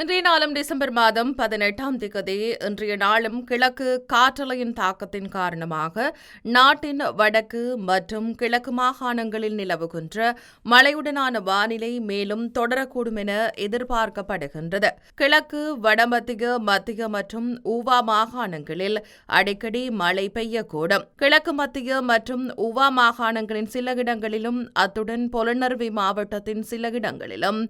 இன்றைய நாளும் டிசம்பர் மாதம் பதினெட்டாம் திகதி. இன்றைய நாளும் கிழக்கு காற்றலையின் தாக்கத்தின் காரணமாக நாட்டின் வடக்கு மற்றும் கிழக்கு மாகாணங்களில் நிலவுகின்ற மழையுடனான வானிலை மேலும் தொடரக்கூடும் என எதிர்பார்க்கப்படுகின்றது. கிழக்கு வடமத்திய மத்திய மற்றும் ஊவா மாகாணங்களில் அடிக்கடி மழை பெய்யக்கூடும். கிழக்கு மத்திய மற்றும் ஊவா மாகாணங்களின் சில இடங்களிலும் அத்துடன் பொலனர்வி மாவட்டத்தின் சில இடங்களிலும்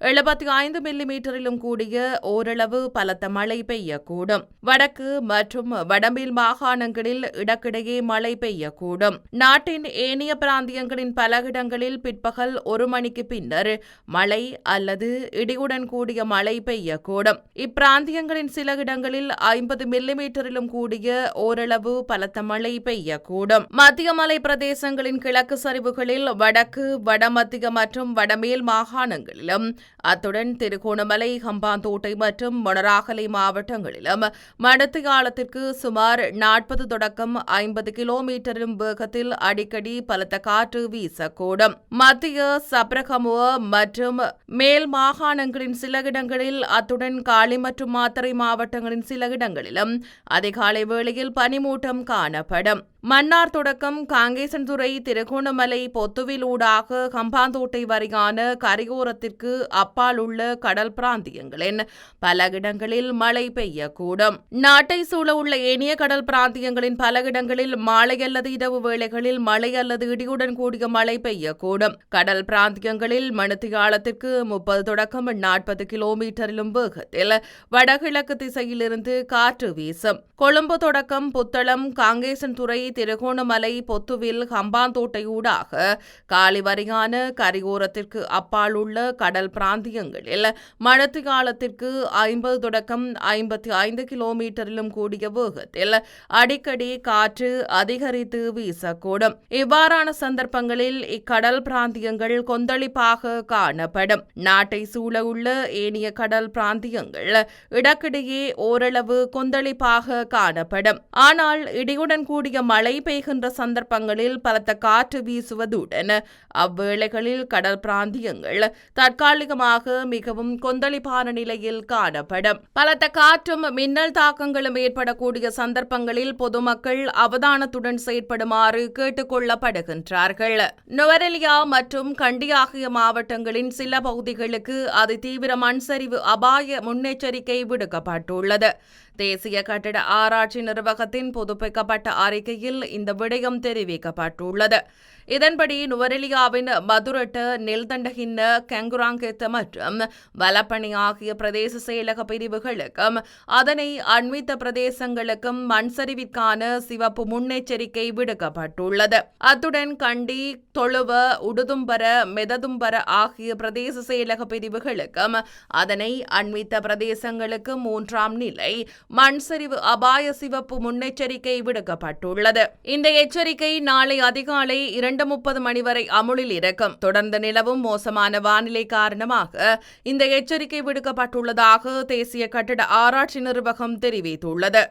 எழுபத்தி ஐந்து மில்லிமீட்டரிலும் கூட கூடிய ஓரளவு பலத்த மழை பெய்யக்கூடும். வடக்கு மற்றும் வடமேல் மாகாணங்களில் இடக்கிடையே மழை பெய்யக்கூடும். நாட்டின் ஏனைய பிராந்தியங்களின் பல இடங்களில் பிற்பகல் ஒரு மணிக்கு பின்னர் மழை அல்லது இடியுடன் கூடிய மழை பெய்யக்கூடும். இப்பிராந்தியங்களின் சில இடங்களில் ஐம்பது மில்லிமீட்டரிலும் கூடிய ஓரளவு பலத்த மழை பெய்யக்கூடும். மத்திய மலை பிரதேசங்களின் கிழக்கு சரிவுகளில் வடக்கு வடமத்திய மற்றும் வடமேல் மாகாணங்களிலும் அத்துடன் திருகோணமலை ஹம்பாந்தோட்டை மற்றும் மொனராகலை மாவட்டங்களிலும் மடத்தியாலத்திற்கு சுமார் நாற்பது தொடக்கம் ஐம்பது கிலோமீட்டரும் வேகத்தில் அடிக்கடி பலத்த காற்று வீசக்கூடும். மத்திய சப்ரகமுவ மற்றும் மேல் மாகாணங்களின் சில இடங்களில் அத்துடன் காளி மற்றும் மாத்தறை மாவட்டங்களின் சில இடங்களிலும் அதிகாலை வேளையில் பனிமூட்டம் காணப்படும். மன்னார் தொடக்கம் காங்கேசன்துறை திருகோணமலை பொத்துவிலூடாக கம்பாந்தோட்டை வரையான கரையோரத்திற்கு அப்பால் உள்ள கடல் பிராந்தியங்களின் பல இடங்களில் மழை பெய்யக்கூடும். நாட்டை சூழ உள்ள ஏனைய கடல் பிராந்தியங்களின் பல இடங்களில் மாலை அல்லது இரவு வேளைகளில் மழை அல்லது இடியுடன் கூடிய மழை பெய்யக்கூடும். கடல் பிராந்தியங்களில் மணித்தியாலத்திற்கு முப்பது தொடக்கம் நாற்பது கிலோமீட்டரிலும் வேகத்தில் வடகிழக்கு திசையிலிருந்து காற்று வீசும். கொழும்பு தொடக்கம் புத்தளம் காங்கேசன்துறை திருகோணமலை பொத்துவில் ஹம்பாந்தோட்டையூடாக காலிவரையான கரையோரத்திற்கு அப்பால் உள்ள கடல் பிராந்தியங்களில் மழத்து காலத்திற்கு ஐம்பது தொடக்கம் ஐம்பத்தி ஐந்து கிலோமீட்டரிலும் கூடிய வேகத்தில் அடிக்கடி காற்று அதிகரித்து வீசக்கூடும். இவ்வாறான சந்தர்ப்பங்களில் இக்கடல் பிராந்தியங்கள் கொந்தளிப்பாக காணப்படும். நாட்டை சூழ உள்ள ஏனைய கடல் பிராந்தியங்கள் இடக்கிடையே ஓரளவு கொந்தளிப்பாக காணப்படும். ஆனால் இடியுடன் கூடிய மழை பெய்கின்ற சந்தர்ப்பங்களில் பலத்த காற்று வீசுவதுடன் அவ்வேளைகளில் கடல் பிராந்தியங்கள் தற்காலிகமாக மிகவும் கொந்தளிப்பான நிலையில் காணப்படும். பலத்த காற்றும் மின்னல் தாக்கங்களும் ஏற்படக்கூடிய சந்தர்ப்பங்களில் பொதுமக்கள் அவதானத்துடன் செயற்படுமாறு கேட்டுக் கொள்ளப்படுகின்றார்கள் நுவரெலியா மற்றும் கண்டி ஆகிய மாவட்டங்களின் சில பகுதிகளுக்கு அதிதீவிர மண்சரிவு அபாய முன்னெச்சரிக்கை விடுக்கப்பட்டுள்ளது. தேசிய கட்டிட ஆராய்ச்சி நிர்வாகத்தின் புதுப்பிக்கப்பட்ட அறிக்கையில் இந்த விடயம் தெரிவிக்கப்பட்டுள்ளது. இதன்படி நுவரெலியாவின் மதுரட்ட நெல்தண்டகின்ன கெங்குராங்கெத்த மற்றும் வலப்பணி ஆகிய பிரதேச செயலக பிரிவுகளுக்கும் அதனை அண்மித்த பிரதேசங்களுக்கும் மண்சரிவிற்கான சிவப்பு முன்னெச்சரிக்கை விடுக்கப்பட்டுள்ளது. அத்துடன் கண்டி தொழுவ உடுதும்பர மெததும்பர ஆகிய பிரதேச செயலக பிரிவுகளுக்கும் அதனை அண்மித்த பிரதேசங்களுக்கு மூன்றாம் நிலை மண்சரிவு அபாய சிவப்பு முன்னெச்சரிக்கை விடுக்கப்பட்டுள்ளது. இந்த எச்சரிக்கை நாளை அதிகாலை இரண்டு இரண்டு முப்பது மணி வரை அமுலில் இருக்கும். தொடர்ந்து நிலவும் மோசமான வானிலை காரணமாக இந்த எச்சரிக்கை விடுக்கப்பட்டுள்ளதாக தேசிய கட்டிட ஆராய்ச்சி நிர்வாகம் தெரிவித்துள்ளது.